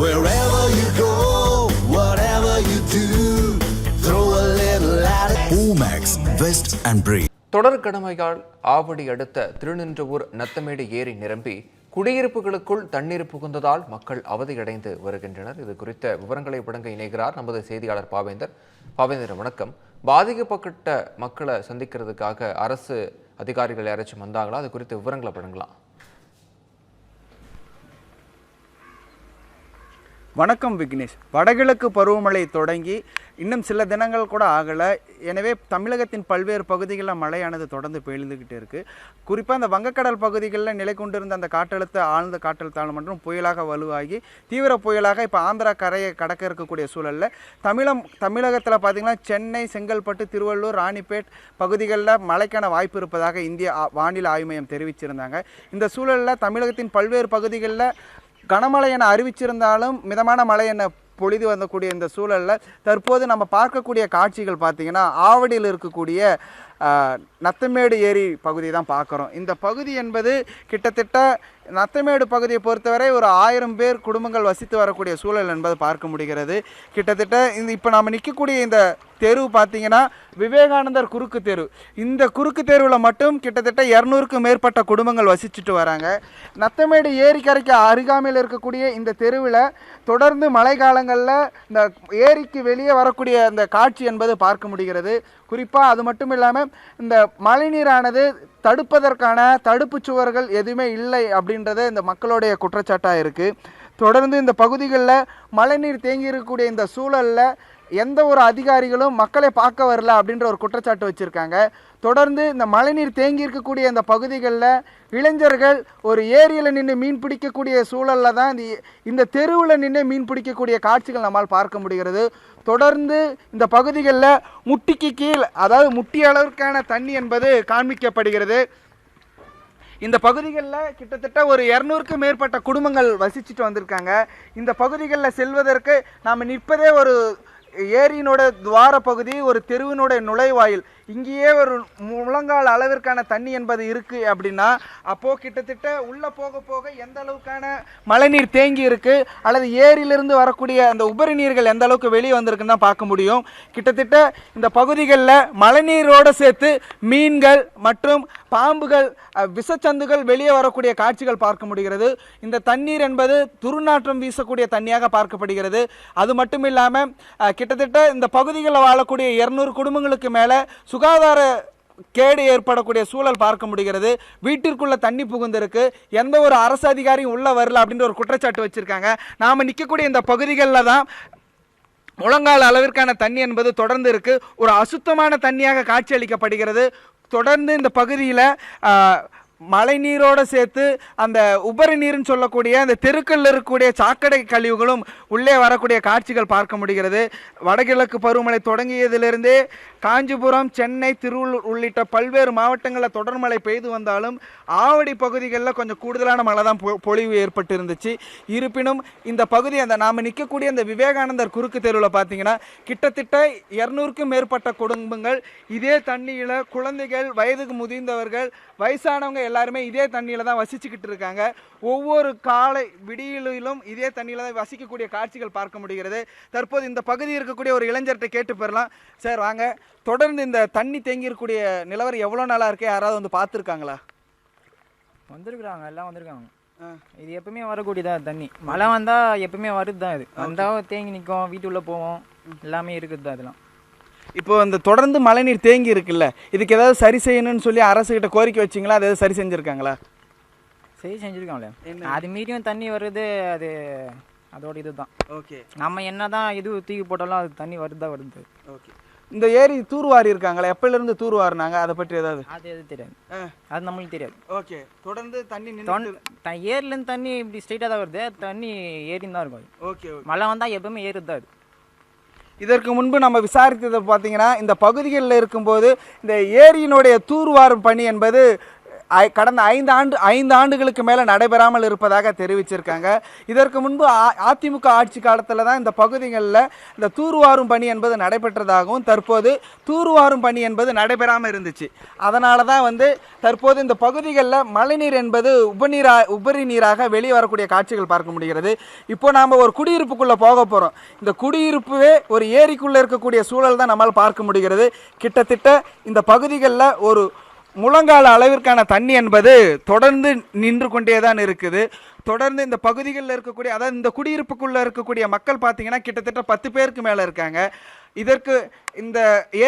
Wherever you go, whatever you do, throw a little at it. Omax, Vest and Brief. தொடர் கணமையால் ஆவடி அடுத்த திருநின்றவூர் நத்தமேடு ஏரி நிரம்பி குடியிருப்புகளுக்குள் தண்ணீர் புகுந்ததால் மக்கள் அவதியடைந்து வருகின்றனர். இது குறித்த விவரங்களை வழங்க இணைகிறார் நமது செய்தியாளர் பாவேந்தர். பாவேந்தர் வணக்கம். பாதிக்கப்பட்ட மக்களை சந்திக்கிறதுக்காக அரசு அதிகாரிகள் யாராச்சும் வந்தாங்களா? அது குறித்த விவரங்களை வழங்கலாம். வணக்கம் விக்னேஷ். வடகிழக்கு பருவமழை தொடங்கி இன்னும் சில தினங்கள் கூட ஆகலை. எனவே தமிழகத்தின் பல்வேறு பகுதிகளில் மழையானது தொடர்ந்து பெய்துக்கிட்டு இருக்குது குறிப்பாக அந்த வங்கக்கடல் பகுதிகளில் நிலை கொண்டிருந்த அந்த காற்றழுத்த ஆழ்ந்த காற்றழுத்த மற்றும் புயலாக வலுவாகி தீவிர புயலாக இப்போ ஆந்திரா கரையை கடக்க இருக்கக்கூடிய சூழலில் தமிழம் தமிழகத்தில் பார்த்திங்கன்னா சென்னை செங்கல்பட்டு திருவள்ளூர் ராணிப்பேட் பகுதிகளில் மழைக்கான வாய்ப்பு இருப்பதாக இந்திய ஆ- வானிலை ஆய்வு மையம் தெரிவிச்சிருந்தாங்க. இந்த சூழலில் தமிழகத்தின் பல்வேறு பகுதிகளில் கனமழை என அறிவிச்சிருந்தாலும் மிதமான மழை என பொழிது வந்தக்கூடிய இந்த சூழலில் தற்போது நம்ம பார்க்கக்கூடிய காட்சிகள் பார்த்தீங்கன்னா ஆவடியில் இருக்கக்கூடிய நத்தமேடு ஏரி பகுதி தான் பார்க்குறோம். இந்த பகுதி என்பது கிட்டத்தட்ட நத்தமேடு பகுதியை பொறுத்தவரை ஒரு ஆயிரம் பேர் குடும்பங்கள் வசித்து வரக்கூடிய சூழல் என்பது பார்க்க முடிகிறது. கிட்டத்தட்ட இந்த இப்போ நாம் நிற்கக்கூடிய இந்த தெரு பார்த்தீங்கன்னா விவேகானந்தர் குறுக்கு தெரு. இந்த குறுக்கு தெருவில் மட்டும் கிட்டத்தட்ட இரநூறுக்கும் மேற்பட்ட குடும்பங்கள் வசிச்சுட்டு வராங்க. நத்தமேடு ஏரிக்கரைக்கு அருகாமையில் இருக்கக்கூடிய இந்த தெருவில் தொடர்ந்து மழை காலங்களில் இந்த ஏரிக்கு வெளியே வரக்கூடிய அந்த காட்சி என்பது பார்க்க முடிகிறது. குறிப்பாக அது மட்டும் இல்லாமல் இந்த மழைநீரானது தடுப்பதற்கான தடுப்பு சுவர்கள் எதுவுமே இல்லை அப்படின்றத இந்த மக்களுடைய குற்றச்சாட்டாக இருக்குது தொடர்ந்து இந்த பகுதிகளில் மழைநீர் தேங்கி இருக்கக்கூடிய இந்த சூழலில் எந்த ஒரு அதிகாரிகளும் மக்களை பார்க்க வரல அப்படின்ற ஒரு குற்றச்சாட்டு வச்சுருக்காங்க. தொடர்ந்து இந்த மழைநீர் தேங்கி இருக்கக்கூடிய இந்த பகுதிகளில் இளைஞர்கள் ஒரு ஏரியில் நின்று மீன் பிடிக்கக்கூடிய சூழலில் தான் இந்த இந்த தெருவில் நின்று மீன் பிடிக்கக்கூடிய காட்சிகள் நம்மால் பார்க்க முடிகிறது. தொடர்ந்து இந்த பகுதிகளில் முட்டிக்கு கீழ் அதாவது முட்டி அளவிற்கான தண்ணி என்பது காண்பிக்கப்படுகிறது. இந்த பகுதிகளில் கிட்டத்தட்ட ஒரு இரநூறுக்கும் மேற்பட்ட குடும்பங்கள் வசிச்சுட்டு வந்திருக்காங்க. இந்த பகுதிகளில் செல்வதற்கு நாம் நிற்பதே ஒரு ஏரியினோட துவார பகுதி ஒரு தெருவினுடைய நுழைவாயில். இங்கேயே ஒரு முழங்கால் அளவிற்கான தண்ணி என்பது இருக்குது அப்படின்னா அப்போது கிட்டத்தட்ட உள்ளே போக போக எந்த அளவுக்கான மழைநீர் தேங்கி இருக்குது அல்லது ஏரியிலிருந்து வரக்கூடிய அந்த உபரி நீர்கள் எந்த அளவுக்கு வெளியே வந்திருக்குன்னு தான் பார்க்க முடியும். கிட்டத்தட்ட இந்த பகுதிகளில் மழைநீரோடு சேர்த்து மீன்கள் மற்றும் பாம்புகள் விஷச்சந்துகள் வெளியே வரக்கூடிய காட்சிகள் பார்க்க முடிகிறது. இந்த தண்ணீர் என்பது துர்நாற்றம் வீசக்கூடிய தண்ணியாக பார்க்கப்படுகிறது. அது மட்டும் இல்லாமல் கிட்டத்தட்ட இந்த பகுதிகளில் வாழக்கூடிய இரநூறு குடும்பங்களுக்கு மேலே சுகாதார கேடு ஏற்படக்கூடிய சூழல் பார்க்க முடிகிறது. வீட்டிற்குள்ள தண்ணி புகுந்திருக்கு. எந்த ஒரு அரசு அதிகாரியும் உள்ளே வரல அப்படின்ற ஒரு குற்றச்சாட்டு வச்சுருக்காங்க. நாம் நிற்கக்கூடிய இந்த பகுதிகளில் தான் முழங்கால் அளவிற்கான தண்ணி என்பது தொடர்ந்து இருக்குது ஒரு அசுத்தமான தண்ணியாக காட்சியளிக்கப்படுகிறது தொடர்ந்து இந்த பகுதியில் மழை நீரோடு சேர்த்து அந்த உபரி நீர்னு சொல்லக்கூடிய அந்த தெருக்களில் இருக்கக்கூடிய சாக்கடை கழிவுகளும் உள்ளே வரக்கூடிய காட்சிகள் பார்க்க முடிகிறது. வடகிழக்கு பருவமழை தொடங்கியதிலிருந்தே காஞ்சிபுரம் சென்னை திருவள்ளூர் உள்ளிட்ட பல்வேறு மாவட்டங்களில் தொடர் மழை பெய்து வந்தாலும் ஆவடி பகுதிகளில் கொஞ்சம் கூடுதலான மழை தான் பொ- பொழிவு ஏற்பட்டு இருந்துச்சு இருப்பினும் இந்த பகுதி அந்த நாம் நிற்கக்கூடிய அந்த விவேகானந்தர் குறுக்கு தெருவில் பார்த்தீங்கன்னா கிட்டத்தட்ட இரநூறுக்கும் மேற்பட்ட குடும்பங்கள் இதே தண்ணியில் குழந்தைகள் வயதுக்கு முதிர்ந்தவர்கள் வயசானவங்க எல்லாருமே இதே தண்ணியில் தான் வசிச்சுக்கிட்டு இருக்காங்க. ஒவ்வொரு காலை விடியலிலும் இதே தண்ணியில் தான் வசிக்கக்கூடிய காட்சிகள் பார்க்க முடிகிறது. தற்போது இந்த பகுதி இருக்கக்கூடிய ஒரு இளைஞர்கிட்ட கேட்டு பெறலாம். சார் வாங்க தொடர்ந்து இந்த தண்ணி தேங்கி இருக்கக்கூடிய நிலவரம் எவ்வளோ நாளாக இருக்கு? யாராவது வந்து பார்த்துருக்காங்களா? வந்திருக்குறாங்க எல்லாம் வந்திருக்காங்க. இது எப்பவுமே வரக்கூடியதா தண்ணி. மழை வந்தா எப்பவுமே வருது தான் இது வந்தா தேங்கி நிற்கும் வீட்டுக்குள்ள போவோம். எல்லாமே இருக்குது தான் இதெல்லாம் இப்போ இந்த தொடர்ந்து மழைநீர் தேங்கி இருக்குல்ல இதுக்கு ஏதாவது சரி செய்யணும்னு சொல்லி அரசு கிட்ட கோரிக்கை வச்சிங்களா? அது எதாவது சரி செஞ்சுருக்காங்களா? சரி செஞ்சுருக்காங்களே அது மீறியும் தண்ணி வருது அது அதோட இதுதான். ஓகே. நம்ம என்னதான் இது தூக்கி போட்டாலும் அது தண்ணி வருதா வருது. ஓகே. இந்த ஏரி தூர்வாரி இருக்காங்களா எப்பயிலிருந்து தூர்வாரினாங்க? அதை பற்றி ஏதாவது? அது எது தெரியாது. அது நம்மளுக்கு தெரியாது. ஓகே. தொடர்ந்து தண்ணி ஏரிலேருந்து தண்ணி இப்படி ஸ்ட்ரைட்டாக தான் வருது. தண்ணி ஏறின்னு தான் இருக்கும். ஓகே மழை வந்தால் எப்பவுமே ஏறுது தான் இதற்கு முன்பு நம்ம விசாரித்ததை பார்த்தீங்கன்னா இந்த பகுதிகளில் இருக்கும்போது இந்த ஏரியினுடைய தூர்வாரும் பணி என்பது கடந்த ஐந்து ஆண்டு ஐந்து ஆண்டுகளுக்கு மேலே நடைபெறாமல் இருப்பதாக தெரிவிச்சிருக்காங்க. இதற்கு முன்பு அ- அதிமுக ஆட்சி காலத்தில் தான் இந்த பகுதிகளில் இந்த தூர்வாரும் பணி என்பது நடைபெற்றதாகவும் தற்போது தூர்வாரும் பணி என்பது நடைபெறாமல் இருந்துச்சு. அதனால தான் வந்து தற்போது இந்த பகுதிகளில் மழைநீர் என்பது உபநீரா உபரி நீராக வெளியே வரக்கூடிய காட்சிகள் பார்க்க முடிகிறது. இப்போ நாம் ஒரு குடியிருப்புக்குள்ளே போக போகிறோம் இந்த குடியிருப்புவே ஒரு ஏரிக்குள்ளே இருக்கக்கூடிய சூழல் தான் நம்மால் பார்க்க முடிகிறது. கிட்டத்தட்ட இந்த பகுதிகளில் ஒரு முழங்கால அளவிற்கான தண்ணி என்பது தொடர்ந்து நின்று கொண்டே தான் இருக்குது. தொடர்ந்து இந்த பகுதிகளில் இருக்கக்கூடிய அதாவது இந்த குடியிருப்புக்குள்ளே இருக்கக்கூடிய மக்கள் பார்த்தீங்கன்னா கிட்டத்தட்ட பத்து பேருக்கு மேலே இருக்காங்க. இதற்கு இந்த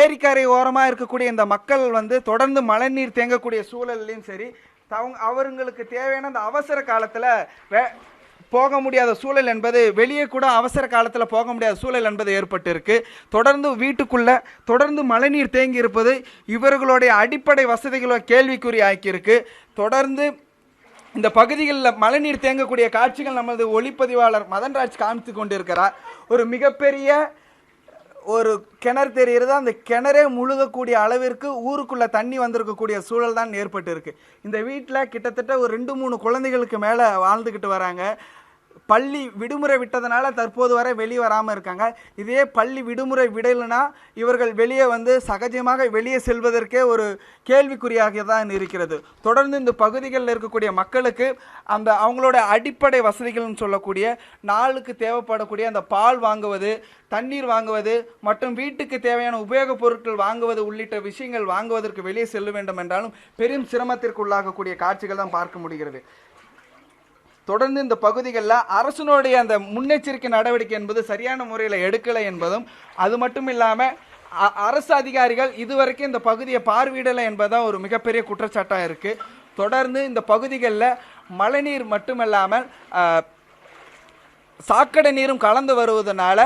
ஏரிக்கரை ஓரமாக இருக்கக்கூடிய இந்த மக்கள் வந்து தொடர்ந்து மழைநீர் தேங்கக்கூடிய சூழல்லையும் சரி அவங்க அவங்களுக்கு தேவையான அந்த அவசர காலத்தில் வே போக முடியாத சூழல் என்பது வெளியே கூட அவசர காலத்தில் போக முடியாத சூழல் என்பது ஏற்பட்டிருக்கு. தொடர்ந்து வீட்டுக்குள்ள தொடர்ந்து மழைநீர் தேங்கி இருப்பது இவர்களுடைய அடிப்படை வசதிகளை கேள்விக்குறி ஆக்கியிருக்கு. தொடர்ந்து இந்த பகுதிகளில் மழைநீர் தேங்கக்கூடிய காட்சிகள் நமது ஒளிப்பதிவாளர் மதன்ராஜ் காமித்து கொண்டிருக்கிறார். ஒரு மிகப்பெரிய ஒரு கிணறு தெரிகிறது. அந்த கிணறே முழுகக்கூடிய அளவிற்கு ஊருக்குள்ளே தண்ணி வந்திருக்கக்கூடிய சூழல் தான் ஏற்பட்டு இருக்கு இந்த வீட்டில் கிட்டத்தட்ட ஒரு ரெண்டு மூணு குழந்தைகளுக்கு மேலே வாழ்ந்துக்கிட்டு வராங்க. பள்ளி விடுமுறை விட்டதுனால தற்போது வரை வெளியே வராமல் இருக்காங்க. இதே பள்ளி விடுமுறை விடலைன்னா இவர்கள் வெளியே வந்து சகஜமாக வெளியே செல்வதற்கே ஒரு கேள்விக்குறியாக தான் இருக்கிறது. தொடர்ந்து இந்த பகுதிகளில் இருக்கக்கூடிய மக்களுக்கு அந்த அவங்களோட அடிப்படை வசதிகள்னு சொல்லக்கூடிய நாளுக்கு தேவைப்படக்கூடிய அந்த பால் வாங்குவது தண்ணீர் வாங்குவது மற்றும் வீட்டுக்கு தேவையான உபயோகப் பொருட்கள் வாங்குவது உள்ளிட்ட விஷயங்கள் வாங்குவதற்கு வெளியே செல்ல வேண்டும் என்றாலும் பெரும் சிரமத்திற்கு உள்ளாகக்கூடிய காட்சிகள் தான் பார்க்க முடிகிறது. தொடர்ந்து இந்த பகுதிகளில் அரசனுடைய அந்த முன்னெச்சரிக்கை நடவடிக்கை என்பது சரியான முறையில் எடுக்கலை என்பதும் அது மட்டும் இல்லாமல் அ- அரசு அதிகாரிகள் இதுவரைக்கும் இந்த பகுதியை பார்வையிடலை என்பதுதான் ஒரு மிகப்பெரிய குற்றச்சாட்டாக இருக்குது தொடர்ந்து இந்த பகுதிகளில் மழைநீர் மட்டுமல்லாமல் சாக்கடை நீரும் கலந்து வருவதனால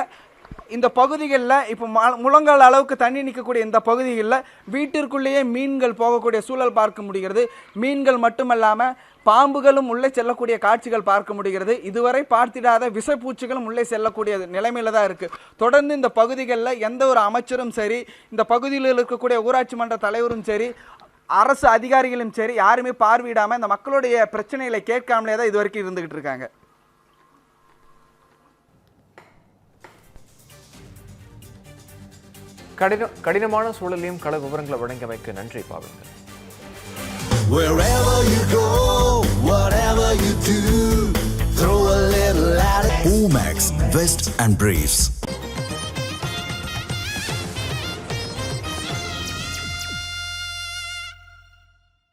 இந்த பகுதிகளில் இப்போ ம- முழங்கால் அளவுக்கு தண்ணி நிற்கக்கூடிய இந்த பகுதிகளில் வீட்டிற்குள்ளேயே மீன்கள் போகக்கூடிய சூழல் பார்க்க முடிகிறது. மீன்கள் மட்டுமல்லாமல் பாம்புகளும் உள்ளே செல்லக்கூடிய காட்சிகள் பார்க்க முடிகிறது. இதுவரை பார்த்திடாத விஷப்பூச்சிகளும் உள்ளே செல்லக்கூடிய நிலைமையில தான் இருக்குது தொடர்ந்து இந்த பகுதிகளில் எந்த ஒரு அமைச்சரும் சரி இந்த பகுதியில் இருக்கக்கூடிய ஊராட்சி மன்ற தலைவரும் சரி அரசு அதிகாரிகளும் சரி யாருமே பார்வையிடாமல் இந்த மக்களுடைய பிரச்சனைகளை கேட்காமலே தான் இது வரைக்கும் இருந்துகிட்டு இருக்காங்க. கடின கடினமான சூழலையும் கள விவரங்களை வழங்கியமைக்கு நன்றி பாவேந்தர் bags, vest and briefs.